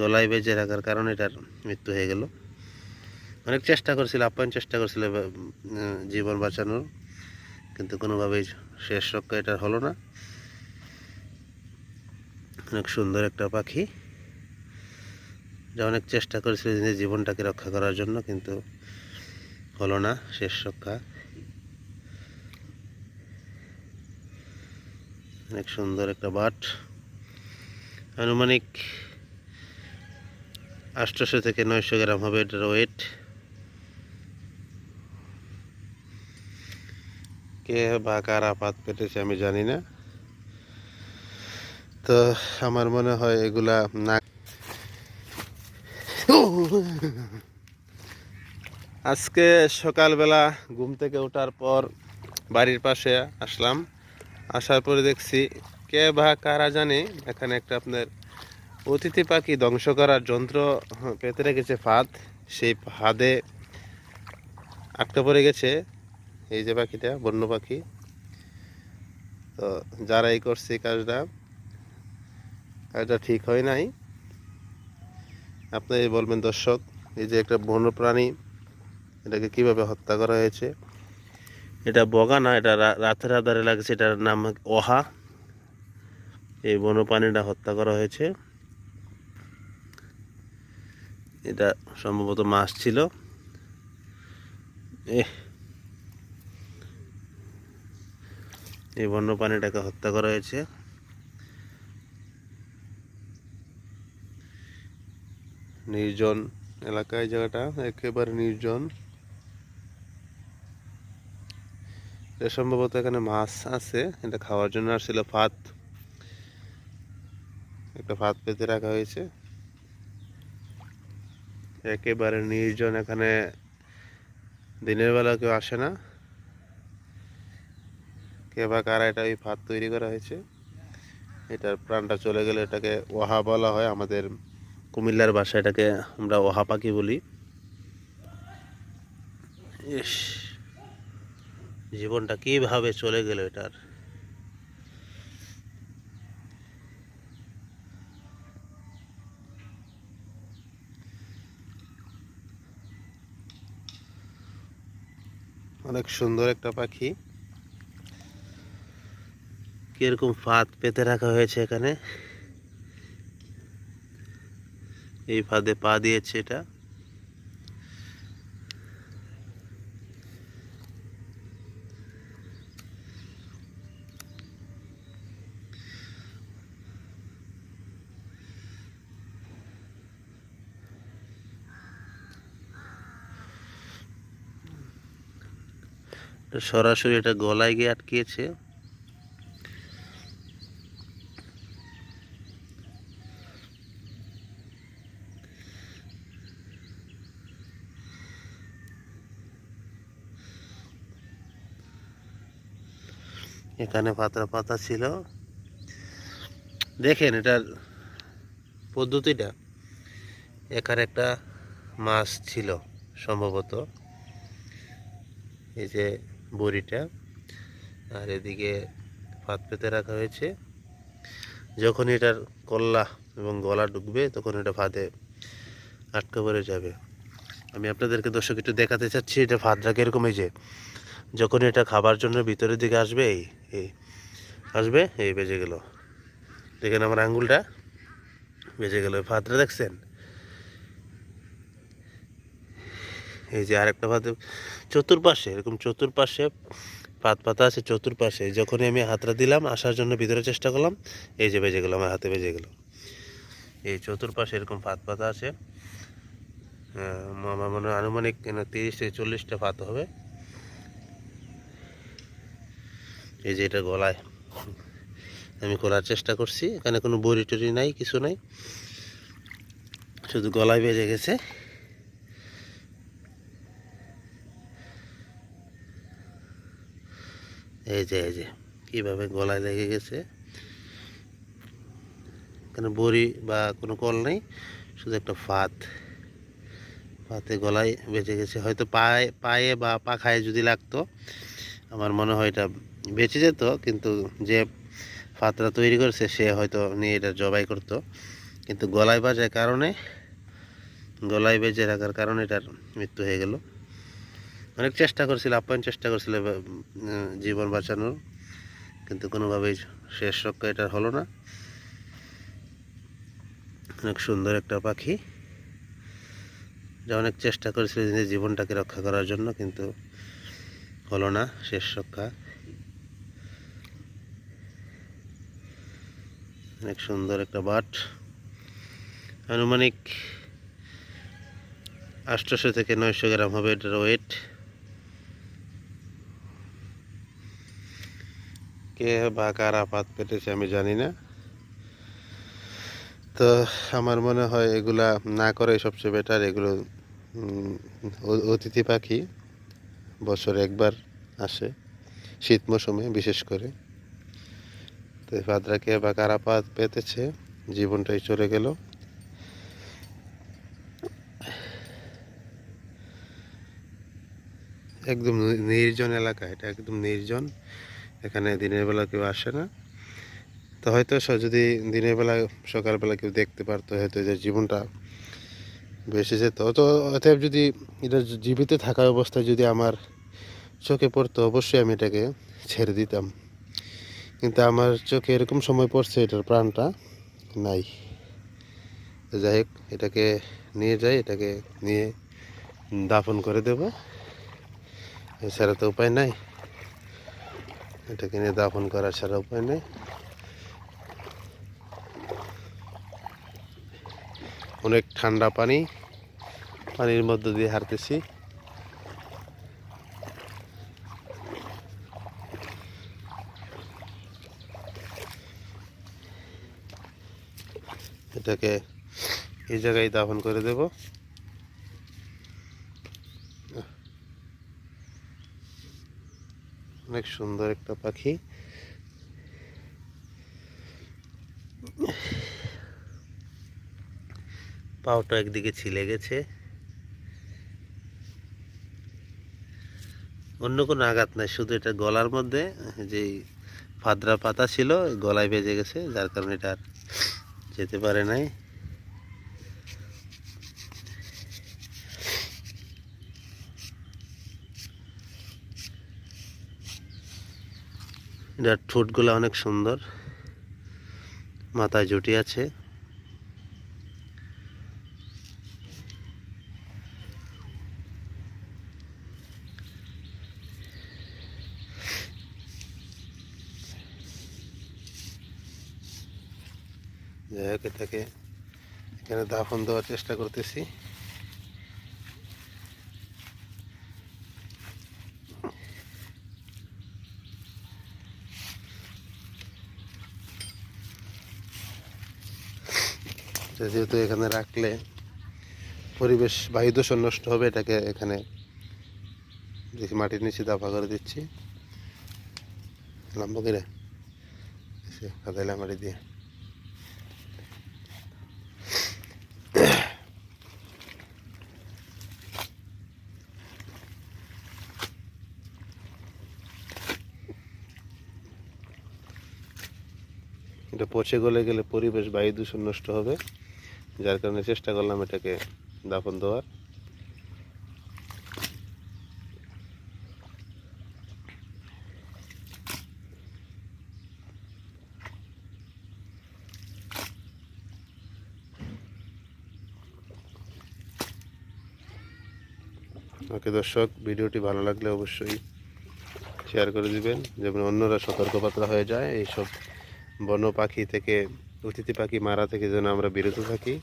গলায় বেঁচে রাখার কারণে এটার মৃত্যু হয়ে গেল। অনেক চেষ্টা করছিল, আপ্যায়ন চেষ্টা করছিল জীবন বাঁচানোর। কিন্তু কোনোভাবেই শেষ রক্ষা এটার হলো না। অনেক সুন্দর একটা পাখি। যা অনেক চেষ্টা করেছিল নিজের জীবনটাকে রক্ষা করার জন্য, কিন্তু হলো না শেষ রক্ষা। অনেক সুন্দর একটা বাট। আনুমানিক আটশোশো থেকে নয়শো গ্রাম হবে এটার ওয়েট কে বা কারা পাত পেতেছে আমি জানি না। তো আমার মনে হয় এগুলা না আজকে সকালবেলা ঘুম থেকে ওঠার পর বাড়ির পাশে আসলাম। আসার পরে দেখছি কে বা কারা জানে, এখানে একটা আপনার অতিথি পাখি ধ্বংস করার যন্ত্র পেতে রেখেছে ফাঁদ। সেই ফাঁদে আটকা পড়ে গেছে এই যে পাখিটা, বন্য পাখি। তো যারাই করছে কাজটা কাজটা ঠিক হয় নাই। আপনি বলবেন, দর্শক, এই যে একটা বন্য প্রাণী, এটাকে কীভাবে হত্যা করা হয়েছে? এটা বগা না, এটা রাতের আধারে লাগছে, এটার নাম ওহা। এই বন্য প্রাণীটা হত্যা করা হয়েছে। এটা সম্ভবত মাছ ছিল। এই বন্য প্রাণীটাকে হত্যা করা হয়েছে। নির্জন এলাকায় জায়গাটা, একেবারে নির্জন। এটা সম্ভবত এখানে মাছ আছে, এটা খাওয়ার জন্য আসছিল, ভাত। একটা ভাত পেতে রাখা হয়েছে। একেবারে নির্জন এখানে দিনের বেলা কেউ আসে না। কে বা কারা এটা ওই ভাত তৈরি করা হয়েছে, এটার প্রাণটা চলে গেলে এটাকে ওহা বলা হয়। আমাদের কুমিল্লার ভাষায় এটাকে আমরা ওহা পাখি বলি। জীবনটা কীভাবে চলে গেল এটার? অনেক সুন্দর একটা পাখি। কীরকম ফাঁদ পেতে রাখা হয়েছে এখানে। এই ফাঁদে পা দিয়েছে এটা। সরাসরি এটা গলায় গিয়ে আটকিয়েছে। এখানে পাতা পাতা ছিল। দেখেন এটার পদ্ধতিটা। এখানে একটা মাছ ছিল, সম্ভবত। এই যে বড়িটা আর এদিকে ভাত পেতে রাখা হয়েছে। যখন এটার কল্লা এবং গলা ঢুকবে তখন এটা ভাতে আটকা পড়ে যাবে। আমি আপনাদেরকে, দর্শক, একটু দেখাতে চাচ্ছি এটা ভাতটা কীরকম এই যে। যখন এটা খাবার জন্য ভিতরের দিকে আসবে, এই এই, আসবে, এই বেজে গেল। দেখেন আমার আঙ্গুলটা বেজে গেল। ভাতটা দেখছেন? এই যে আরেকটা ভাত চতুর্পাশে, এরকম চতুর্পাশে পাত পাতা আছে চতুর্পাশে। যখনই আমি হাতটা দিলাম, আসার জন্য ভিতরে চেষ্টা করলাম, এই যে বেজে গেল, আমার হাতে বেজে গেল। এই চতুর্পাশে এরকম পাত পাতা আছে। আমার মনে আনুমানিক তিরিশ থেকে চল্লিশটা পাত হবে। এই যে এটা গলায়। আমি খোলার চেষ্টা করছি, এখানে কোনো বড়ি টড়ি নাই, কিছু নাই। শুধু গলায় বেজে গেছে। এই যে এই যে, কীভাবে গলায় লেগে গেছে? এখানে বড়ি বা কোনো কল নেই, শুধু একটা ফাত ফাতে গলায় বেঁচে গেছে। হয়তো পায়ে পায়ে বা পাখায় যদি লাগতো, আমার মনে হয় এটা বেঁচে যেত, কিন্তু যে ফাতরা তৈরি করছে, সে হয়তো নিয়ে এটা জবাই করতো। কিন্তু গলায় বাজার কারণে, গলায় বেজে রাখার কারণে এটার মৃত্যু হয়ে গেল। অনেক চেষ্টা করছিল, আপ্যায়ন চেষ্টা করছিল জীবন বাঁচানোর। কিন্তু কোনোভাবেই শেষ রক্ষা এটার হলো না। অনেক সুন্দর একটা পাখি, যা অনেক চেষ্টা করেছিল নিজের জীবনটাকে রক্ষা করার জন্য, কিন্তু হলো না শেষ রক্ষা। অনেক সুন্দর একটা বাট। আনুমানিক আটশোশো থেকে নয়শো গ্রাম হবে এটার ওয়েট কে বা কারা পাত পেতেছে আমি জানি না। তো আমার মনে হয় এগুলা না করে সবচেয়ে বেটার এগুলো অতিথি পাখি বছরে একবার আসে, শীত মৌসুমে বিশেষ করে। তো এই ফাদরাকে বা কারা পাত পেতেছে, জীবনটাই চলে গেল। একদম নির্জন এলাকা, এটা একদম নির্জন। এখানে দিনের বেলা কেউ আসে না। তো হয়তো যদি দিনের বেলা সকালবেলা কেউ দেখতে পারতো, হয়তো যে জীবনটা বেঁচে যেত তো অতএব যদি এটা জীবিত থাকা অবস্থায় যদি আমার চোখে পড়তো, অবশ্যই আমি এটাকে ছেড়ে দিতাম। কিন্তু আমার চোখে এরকম সময় পড়ছে, এটার প্রাণটা নাই। যাই হোক, এটাকে নিয়ে যাই, এটাকে নিয়ে দাফন করে দেব। এছাড়া তো উপায় নাই। এটাকে নিয়ে দাফন করা ছাড়া উপায় নেই। অনেক ঠান্ডা পানি, পানির মধ্য দিয়ে হারতেছি এটাকে এই জায়গায় দাফন করে দেব। অনেক সুন্দর একটা পাখি। পাওটা একদিকে ছিলে গেছে। অন্য কোনো আঘাত নাই, শুধু এটা গলার মধ্যে যে ফাদরা পাতা ছিল, গলায় বেজে গেছে, যার কারণে এটা আর যেতে পারে নাই। এটার ঠোঁটগুলো অনেক সুন্দর। মাথায় জুটি আছে। যাই হোক, এটাকে এখানে দাফন দেওয়ার চেষ্টা করতেছি তো যেহেতু এখানে রাখলে পরিবেশ বায়ু দূষণ নষ্ট হবে, এটাকে এখানে দেখি মাটির নিচে দাফা করে দিচ্ছি। মাটি দিয়ে। এটা পচে গলে গেলে পরিবেশ বায়ু দূষণ নষ্ট হবে। যার কারণে চেষ্টা করলাম এটাকে দাফন দেওয়ার। ওকে দর্শক, ভিডিওটি ভালো লাগলে অবশ্যই শেয়ার করে দিবেন যেমন অন্যরা সতর্কবার্তা হয়ে যায়। এইসব বন্য পাখি থেকে অতিথি পাখি মারা থেকে যেন আমরা বিরত থাকি।